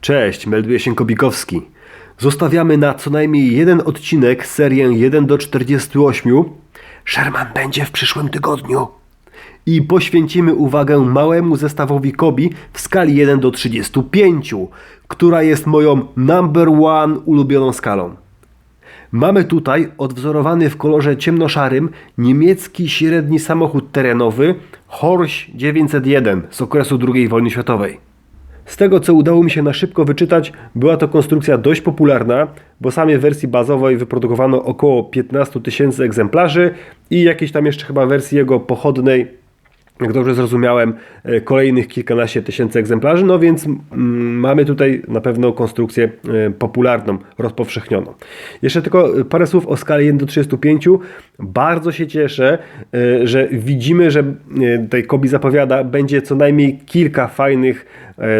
Cześć, melduje się Kobikowski. Zostawiamy na co najmniej jeden odcinek serię 1 do 48. Sherman będzie w przyszłym tygodniu. I poświęcimy uwagę małemu zestawowi Kobi w skali 1 do 35, która jest moją number one ulubioną skalą. Mamy tutaj odwzorowany w kolorze ciemnoszarym niemiecki średni samochód terenowy Horsch 901 z okresu II wojny światowej. Z tego co udało mi się na szybko wyczytać, była to konstrukcja dość popularna, bo samej wersji bazowej wyprodukowano około 15 tysięcy egzemplarzy i jakieś tam jeszcze chyba wersji jego pochodnej jak dobrze zrozumiałem, e, kolejnych kilkanaście tysięcy egzemplarzy, no więc mm, mamy tutaj na pewno konstrukcję e, popularną, rozpowszechnioną. Jeszcze tylko parę słów o skali 1 do 35. Bardzo się cieszę, e, że widzimy, że tutaj Kobi zapowiada, będzie co najmniej kilka fajnych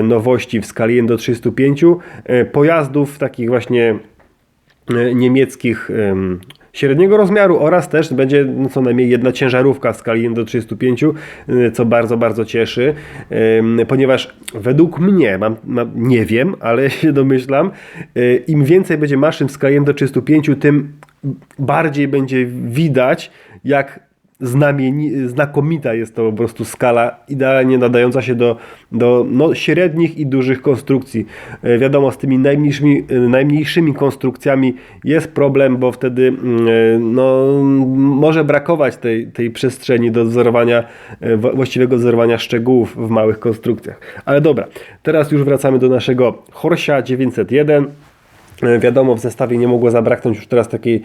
nowości w skali 1 do 35. Pojazdów takich właśnie niemieckich średniego rozmiaru oraz też będzie no, co najmniej jedna ciężarówka w skali 1 do 35, y, co bardzo, bardzo cieszy, ponieważ według mnie, mam, mam, nie wiem, ale się domyślam, y, im więcej będzie maszyn w skali 1 do 35, tym bardziej będzie widać, jak znamieni, znakomita jest to po prostu skala, idealnie nadająca się do, do no, średnich i dużych konstrukcji. E, wiadomo, z tymi najmniejszymi, e, najmniejszymi konstrukcjami jest problem, bo wtedy mm, e, no, może brakować tej, tej przestrzeni do wzorowania, właściwego wzorowania szczegółów w małych konstrukcjach. Ale dobra, teraz już wracamy do naszego Horsia 901. E, wiadomo, w zestawie nie mogło zabraknąć już teraz takiej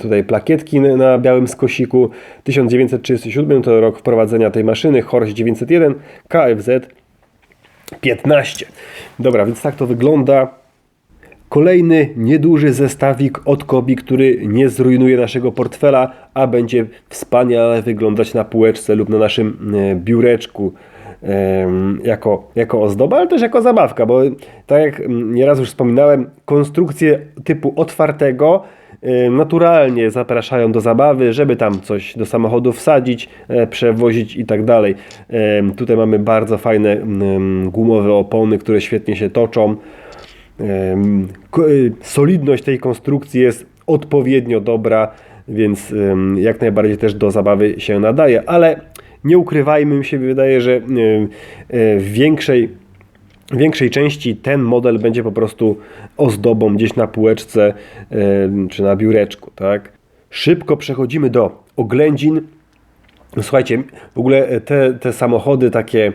tutaj plakietki na białym skosiku. 1937 to rok wprowadzenia tej maszyny, Horse 901 KFZ 15. Dobra, więc tak to wygląda. Kolejny nieduży zestawik od Kobi, który nie zrujnuje naszego portfela, a będzie wspaniale wyglądać na półeczce lub na naszym e, biureczku jako, jako ozdoba, ale też jako zabawka, bo tak jak nieraz już wspominałem, konstrukcje typu otwartego naturalnie zapraszają do zabawy, żeby tam coś do samochodu wsadzić, e, przewozić i tak dalej. Tutaj mamy bardzo fajne gumowe opony, które świetnie się toczą. Solidność tej konstrukcji jest odpowiednio dobra, więc jak najbardziej też do zabawy się nadaje, ale nie ukrywajmy, mi się wydaje, że e, e, w większej, w większej części ten model będzie po prostu ozdobą gdzieś na półeczce e, czy na biureczku. Tak? Szybko przechodzimy do oględzin. Słuchajcie, w ogóle te, te samochody takie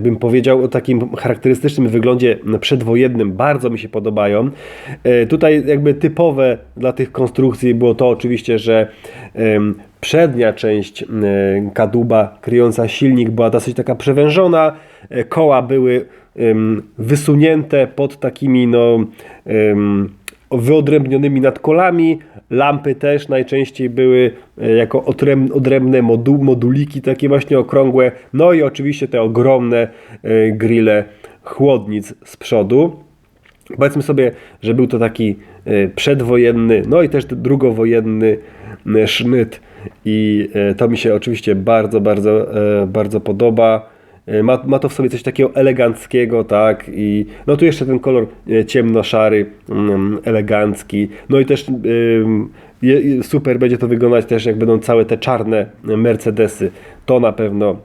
bym powiedział o takim charakterystycznym wyglądzie przedwojennym bardzo mi się podobają. Tutaj jakby typowe dla tych konstrukcji było to oczywiście, że Przednia część e, kadłuba kryjąca silnik była dosyć taka przewężona, e, koła były wysunięte pod takimi no, wyodrębnionymi nadkolami, lampy też najczęściej były e, jako odrębne modu, moduliki takie właśnie okrągłe, no i oczywiście te ogromne grille chłodnic z przodu. Powiedzmy sobie, że był to taki przedwojenny, no i też drugowojenny sznyt i e, to mi się oczywiście bardzo, bardzo, e, bardzo podoba. E, ma, ma to w sobie coś takiego eleganckiego, tak? I no tu jeszcze ten kolor ciemno-szary, mm, elegancki. No i też super będzie to wyglądać też, jak będą całe te czarne Mercedesy. To na pewno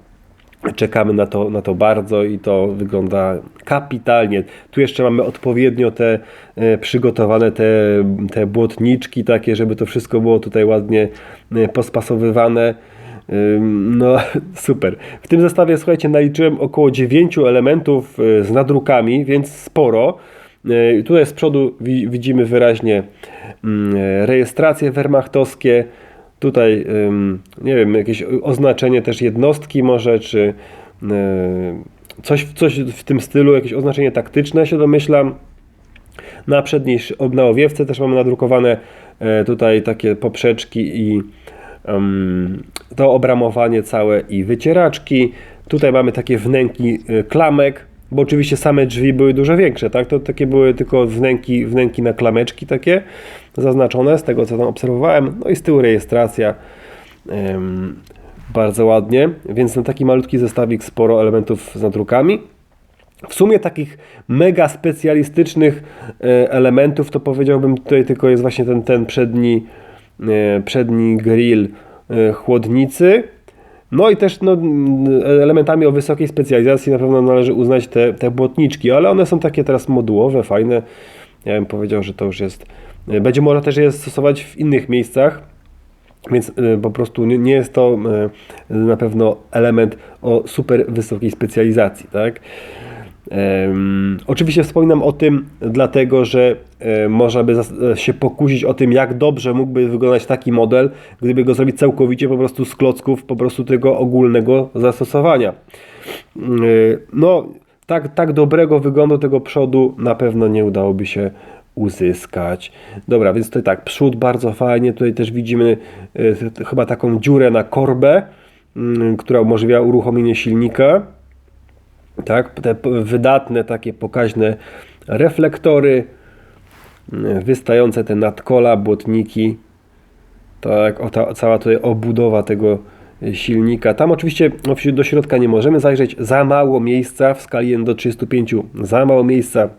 Czekamy na to, na to bardzo i to wygląda kapitalnie. Tu jeszcze mamy odpowiednio te e, przygotowane te, te błotniczki takie, żeby to wszystko było tutaj ładnie e, pospasowywane. No super. W tym zestawie słuchajcie, naliczyłem około 9 elementów e, z nadrukami, więc sporo. Tutaj z przodu widzimy wyraźnie mm, rejestracje wehrmachtowskie, Tutaj, nie wiem, jakieś oznaczenie też jednostki może, czy coś, coś w tym stylu, jakieś oznaczenie taktyczne się domyślam. Na przedniej, na owiewce też mamy nadrukowane tutaj takie poprzeczki i to obramowanie całe i wycieraczki. Tutaj mamy takie wnęki e, klamek, bo oczywiście same drzwi były dużo większe, tak? To takie były tylko wnęki, wnęki na klameczki takie zaznaczone, z tego co tam obserwowałem. No i z tyłu rejestracja. Ym, bardzo ładnie, więc na taki malutki zestawik sporo elementów z nadrukami. W sumie takich mega specjalistycznych e, elementów to powiedziałbym tutaj tylko jest właśnie ten, ten przedni, przedni grill e, chłodnicy. No i też no, elementami o wysokiej specjalizacji na pewno należy uznać te, te błotniczki, ale one są takie teraz modułowe, fajne. Ja bym powiedział, że to już jest. e, Będzie można też je stosować w innych miejscach. Więc po prostu nie, nie jest to na pewno element o super wysokiej specjalizacji, tak? Em, oczywiście wspominam o tym dlatego, że e, można by zas- się pokusić o tym, jak dobrze mógłby wyglądać taki model, gdyby go zrobić całkowicie po prostu z klocków po prostu tego ogólnego zastosowania. Y, No, tak, tak dobrego wyglądu tego przodu na pewno nie udałoby się uzyskać. Dobra, więc tutaj tak, przód bardzo fajnie, tutaj też widzimy y, chyba taką dziurę na korbę, mm, która umożliwia uruchomienie silnika. Tak, te wydatne, takie pokaźne reflektory, y, wystające te nadkola, błotniki. Tak, o ta, cała tutaj obudowa tego y, silnika. Tam oczywiście no, do środka nie możemy zajrzeć, za mało miejsca w skali 1 do 35, za mało miejsca.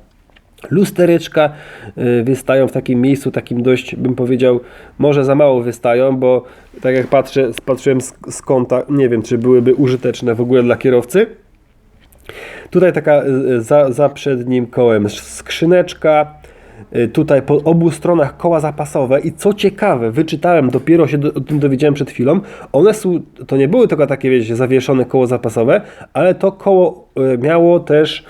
Lustereczka y, wystają w takim miejscu, takim dość, bym powiedział, może za mało wystają, bo tak jak patrzę, patrzyłem z kąta, nie wiem, czy byłyby użyteczne w ogóle dla kierowcy. Tutaj taka y, za, za przednim kołem skrzyneczka. Y, Tutaj po obu stronach koła zapasowe. I co ciekawe, wyczytałem, dopiero się do, o tym dowiedziałem przed chwilą, one są, to nie były tylko takie, wiecie, zawieszone koło zapasowe, ale to koło y, miało też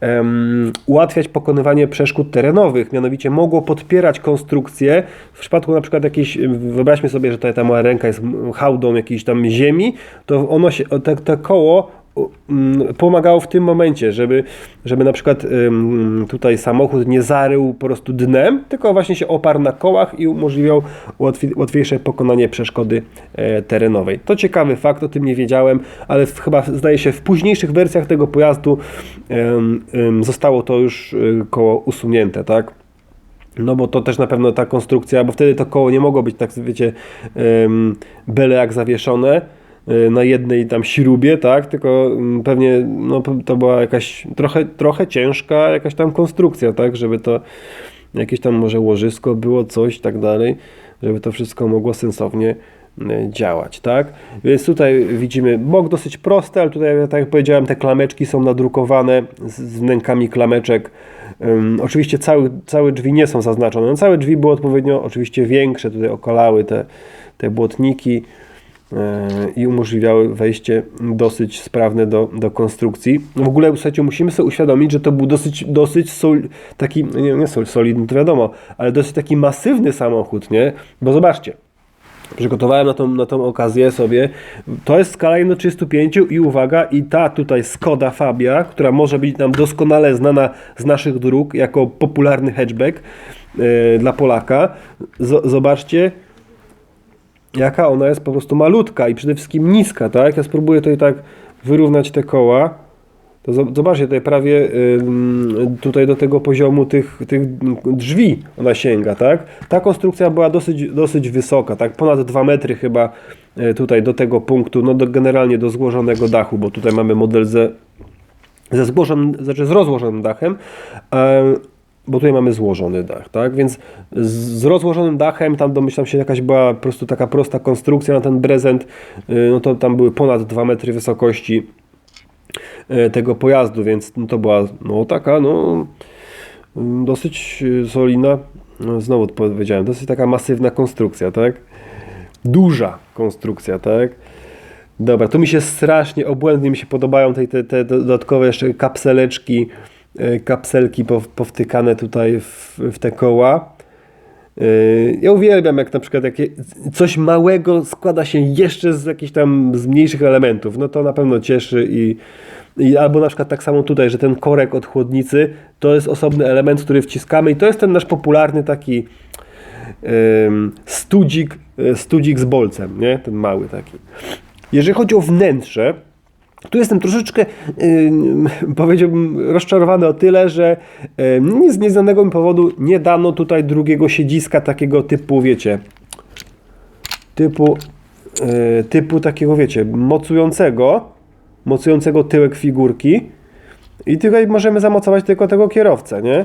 em, ułatwiać pokonywanie przeszkód terenowych, mianowicie mogło podpierać konstrukcję. W przypadku na przykład jakiejś, wyobraźmy sobie, że tutaj ta moja ręka jest hałdą jakiejś tam ziemi, to ono się, te, te koło pomagało w tym momencie, żeby, żeby na przykład tutaj samochód nie zarył po prostu dnem, tylko właśnie się oparł na kołach i umożliwiał łatwi, łatwiejsze pokonanie przeszkody e, terenowej. To ciekawy fakt, o tym nie wiedziałem, ale chyba zdaje się w późniejszych wersjach tego pojazdu zostało to już y, koło usunięte, tak? No bo to też na pewno ta konstrukcja, bo wtedy to koło nie mogło być tak, wiecie, byle jak zawieszone na jednej tam śrubie, tak, tylko ym, pewnie no, to była jakaś trochę, trochę ciężka jakaś tam konstrukcja, tak, żeby to jakieś tam może łożysko było, coś tak dalej, żeby to wszystko mogło sensownie y, działać, tak? Więc tutaj widzimy bok dosyć prosty, ale tutaj, tak jak powiedziałem, te klameczki są nadrukowane z, wnękami klameczek. Ym, oczywiście cały, całe drzwi nie są zaznaczone. No, całe drzwi były odpowiednio oczywiście większe, tutaj okalały te, te błotniki i umożliwiały wejście dosyć sprawne do, do konstrukcji. W ogóle, słuchajcie, musimy sobie uświadomić, że to był dosyć, dosyć sol, taki, nie, nie sol, solidny, to wiadomo, ale dosyć taki masywny samochód, nie? Bo zobaczcie, Przygotowałem na tą, na tą okazję sobie. To jest skala 1 do 35 i uwaga, i ta tutaj Skoda Fabia, która może być nam doskonale znana z naszych dróg jako popularny hatchback e, dla Polaka. Z, zobaczcie, jaka ona jest po prostu malutka i przede wszystkim niska, tak? Ja spróbuję tutaj tak wyrównać te koła. To zo- zobaczcie, tutaj prawie tutaj do tego poziomu tych, tych drzwi ona sięga, tak? Ta konstrukcja była dosyć, dosyć wysoka, tak? Ponad 2 metry chyba e, tutaj do tego punktu, no do, generalnie do złożonego dachu, bo tutaj mamy model ze, ze złożonym, znaczy z rozłożonym dachem, e, bo tutaj mamy złożony dach, tak? Więc z, rozłożonym dachem, tam domyślam się jakaś była po prostu taka prosta konstrukcja na ten prezent, y, no to tam były ponad 2 metry wysokości e, tego pojazdu, więc no to była no taka no mm, dosyć e, solidna, no, znowu powiedziałem, dosyć taka masywna konstrukcja, tak? Duża konstrukcja, tak? Dobra, tu mi się strasznie obłędnie mi się podobają te, te, te dodatkowe jeszcze kapseleczki, kapselki pow- powtykane tutaj w, w te koła. Yy, Ja uwielbiam, jak na przykład jakie, coś małego składa się jeszcze z jakichś tam z mniejszych elementów. No to na pewno cieszy i, i albo na przykład tak samo tutaj, że ten korek od chłodnicy to jest osobny element, który wciskamy i to jest ten nasz popularny taki studzik, y, studzik z bolcem, nie? Ten mały taki. Jeżeli chodzi o wnętrze, tu jestem troszeczkę, yy, powiedziałbym, rozczarowany o tyle, że yy, z nieznanego mi powodu nie dano tutaj drugiego siedziska takiego typu, wiecie, typu, yy, typu takiego, wiecie, mocującego, mocującego tyłek figurki. I tutaj możemy zamocować tylko tego kierowcę, nie?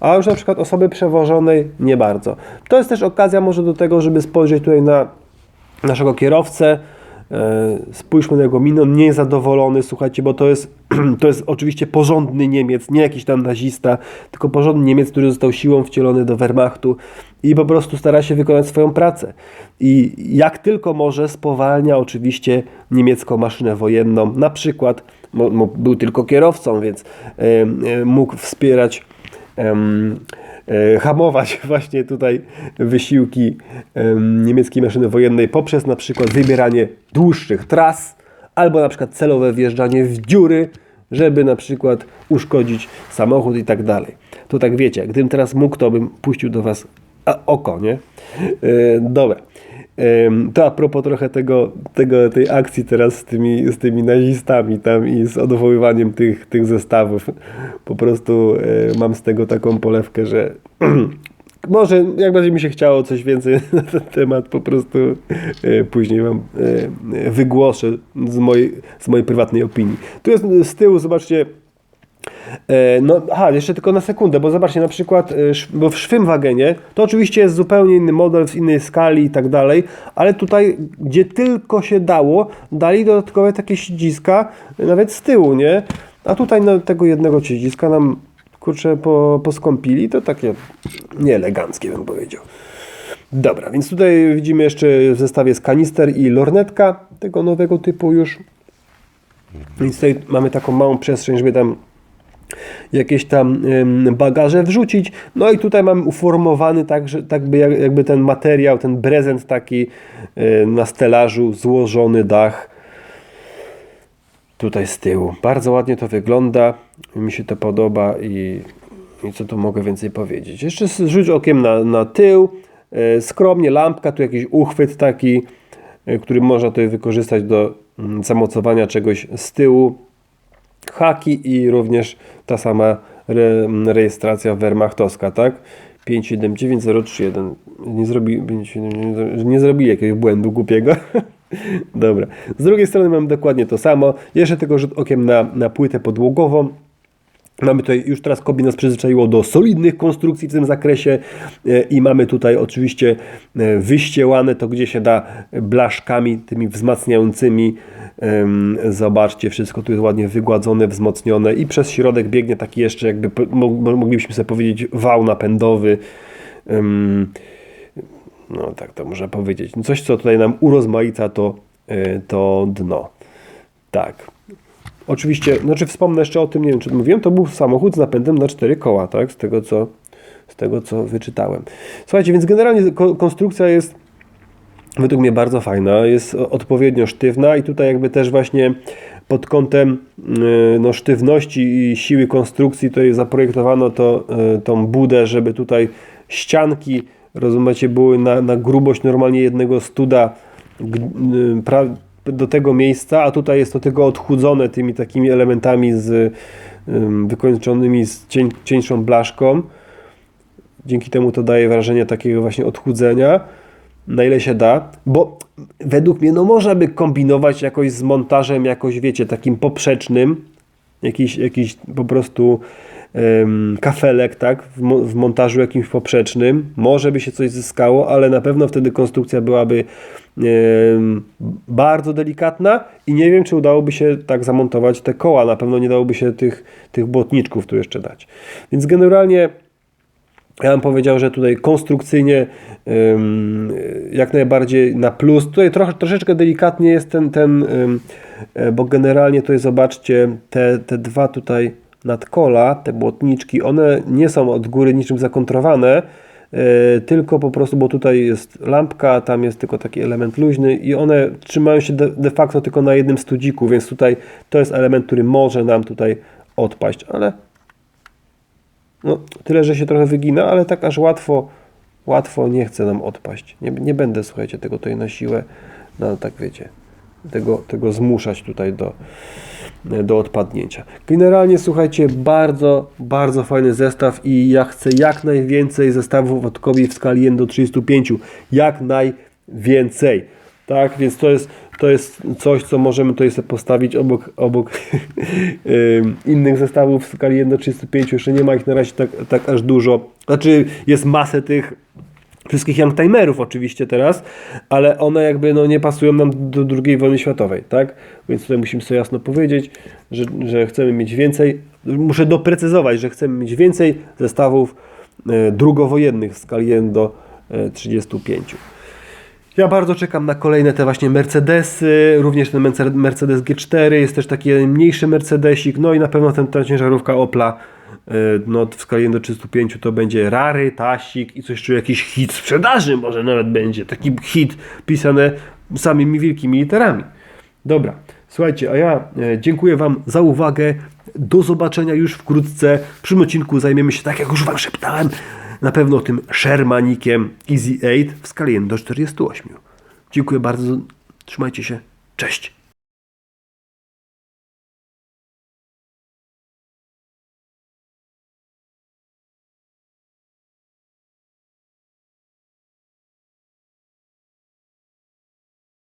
A już na przykład osoby przewożonej nie bardzo. To jest też okazja może do tego, żeby spojrzeć tutaj na naszego kierowcę. E, Spójrzmy na jego minę, on nie jest zadowolony, słuchajcie, bo to jest, to jest oczywiście porządny Niemiec, nie jakiś tam nazista, tylko porządny Niemiec, który został siłą wcielony do Wehrmachtu i po prostu stara się wykonać swoją pracę. I jak tylko może, spowalnia oczywiście niemiecką maszynę wojenną. Na przykład, mo, mo, był tylko kierowcą, więc e, e, mógł wspierać hamować właśnie tutaj wysiłki em, niemieckiej maszyny wojennej poprzez na przykład wybieranie dłuższych tras albo na przykład celowe wjeżdżanie w dziury, żeby na przykład uszkodzić samochód i tak dalej. To tak wiecie, gdybym teraz mógł, to bym puścił do Was oko, nie? E, dobra. To a propos trochę tego, tego, tej akcji teraz z tymi, z tymi nazistami tam i z odwoływaniem tych, tych zestawów. Po prostu e, mam z tego taką polewkę, że może jak będzie mi się chciało coś więcej na ten temat, po prostu e, później wam e, wygłoszę z mojej, z mojej prywatnej opinii. Tu jest z tyłu, zobaczcie, E, No, aha, jeszcze tylko na sekundę, bo zobaczcie, na przykład, e, bo w Schwimmwagenie to oczywiście jest zupełnie inny model, w innej skali i tak dalej, ale tutaj, gdzie tylko się dało, dali dodatkowe takie siedziska, e, nawet z tyłu, nie? A tutaj no, tego jednego siedziska nam, kurczę, po, poskąpili, to takie nieeleganckie bym powiedział. Dobra, więc tutaj widzimy jeszcze w zestawie jest kanister i lornetka tego nowego typu już. Więc tutaj mamy taką małą przestrzeń, żeby tam jakieś tam bagaże wrzucić. No i tutaj mam uformowany tak, że, tak by jak, jakby ten materiał, ten prezent taki y, na stelażu, złożony dach tutaj z tyłu. Bardzo ładnie to wygląda, mi się to podoba i, i co tu mogę więcej powiedzieć. Jeszcze rzuć okiem na, na tył, y, skromnie lampka, tu jakiś uchwyt taki, y, który można tutaj wykorzystać do mm, zamocowania czegoś z tyłu haki i również ta sama re, rejestracja wehrmachtowska, tak? 579031. Nie, zrobi, 579, nie zrobili jakiegoś błędu głupiego. Dobra. Z drugiej strony mamy dokładnie to samo. Jeszcze tylko rzut okiem na, na płytę podłogową. Mamy tutaj, już teraz Kobi nas przyzwyczaiło do solidnych konstrukcji w tym zakresie e, i mamy tutaj oczywiście e, wyściełane to, gdzie się da blaszkami, tymi wzmacniającymi. Zobaczcie, wszystko tu jest ładnie wygładzone, wzmocnione i przez środek biegnie taki jeszcze, jakby moglibyśmy sobie powiedzieć, wał napędowy. No tak to można powiedzieć. Coś, co tutaj nam urozmaica to, e, to dno. Tak. Oczywiście, znaczy wspomnę jeszcze o tym, nie wiem czy mówiłem, to był samochód z napędem na cztery koła, tak? Z tego co, z tego, co wyczytałem. Słuchajcie, więc generalnie ko- konstrukcja jest według mnie bardzo fajna, jest odpowiednio sztywna i tutaj jakby też właśnie pod kątem yy, no, sztywności i siły konstrukcji tutaj zaprojektowano to, yy, tą budę, żeby tutaj ścianki, rozumiecie, były na, na grubość normalnie jednego studa pra, do tego miejsca, a tutaj jest to tylko odchudzone tymi takimi elementami z wykończonymi z cień, cieńszą blaszką. Dzięki temu to daje wrażenie takiego właśnie odchudzenia, na ile się da, bo według mnie no można by kombinować jakoś z montażem, jakoś wiecie, takim poprzecznym, jakiś, jakiś po prostu em, kafelek, tak, w, w montażu jakimś poprzecznym, może by się coś zyskało, ale na pewno wtedy konstrukcja byłaby em, bardzo delikatna i nie wiem, czy udałoby się tak zamontować te koła, na pewno nie dałoby się tych, tych błotniczków tu jeszcze dać. Więc generalnie ja bym powiedział, że tutaj konstrukcyjnie jak najbardziej na plus. Tutaj trochę, troszeczkę delikatnie jest ten, ten e, bo generalnie tutaj zobaczcie, te, te dwa tutaj nadkola, te błotniczki, one nie są od góry niczym zakontrowane, e, tylko po prostu, bo tutaj jest lampka, tam jest tylko taki element luźny i one trzymają się de facto tylko na jednym studziku, więc tutaj to jest element, który może nam tutaj odpaść, ale no, tyle, że się trochę wygina, ale tak aż łatwo, łatwo nie chce nam odpaść. Nie, nie będę, słuchajcie, tego tutaj na siłę, no tak wiecie, tego, tego zmuszać tutaj do, do odpadnięcia. Generalnie, słuchajcie, bardzo, bardzo fajny zestaw i ja chcę jak najwięcej zestawów od Kobi w skali 1 do 35. Jak najwięcej. Tak, więc to jest to jest coś, co możemy tutaj sobie postawić obok, obok innych zestawów w skali 1 do 35. Jeszcze nie ma ich na razie tak, tak aż dużo. Znaczy jest masę tych wszystkich youngtimerów oczywiście teraz, ale one jakby no, nie pasują nam do II wojny światowej, tak? Więc tutaj musimy sobie jasno powiedzieć, że, że chcemy mieć więcej, muszę doprecyzować, że chcemy mieć więcej zestawów e, drugowojennych w skali 1 do e, 35. Ja bardzo czekam na kolejne te właśnie Mercedesy, również ten Merce- Mercedes G4, jest też taki mniejszy Mercedesik, no i na pewno ten, ta ciężarówka Opla, e, no w skali 1 do 35 to będzie Rary, Tasik i coś jeszcze jakiś hit sprzedaży może nawet będzie, taki hit pisany samymi wielkimi literami. Dobra, słuchajcie, a ja e, dziękuję Wam za uwagę, do zobaczenia już wkrótce, w przyszłym odcinku zajmiemy się, tak jak już Wam szeptałem, na pewno tym Shermanikiem Easy 8 w skali 1 do 48. Dziękuję bardzo, trzymajcie się, cześć!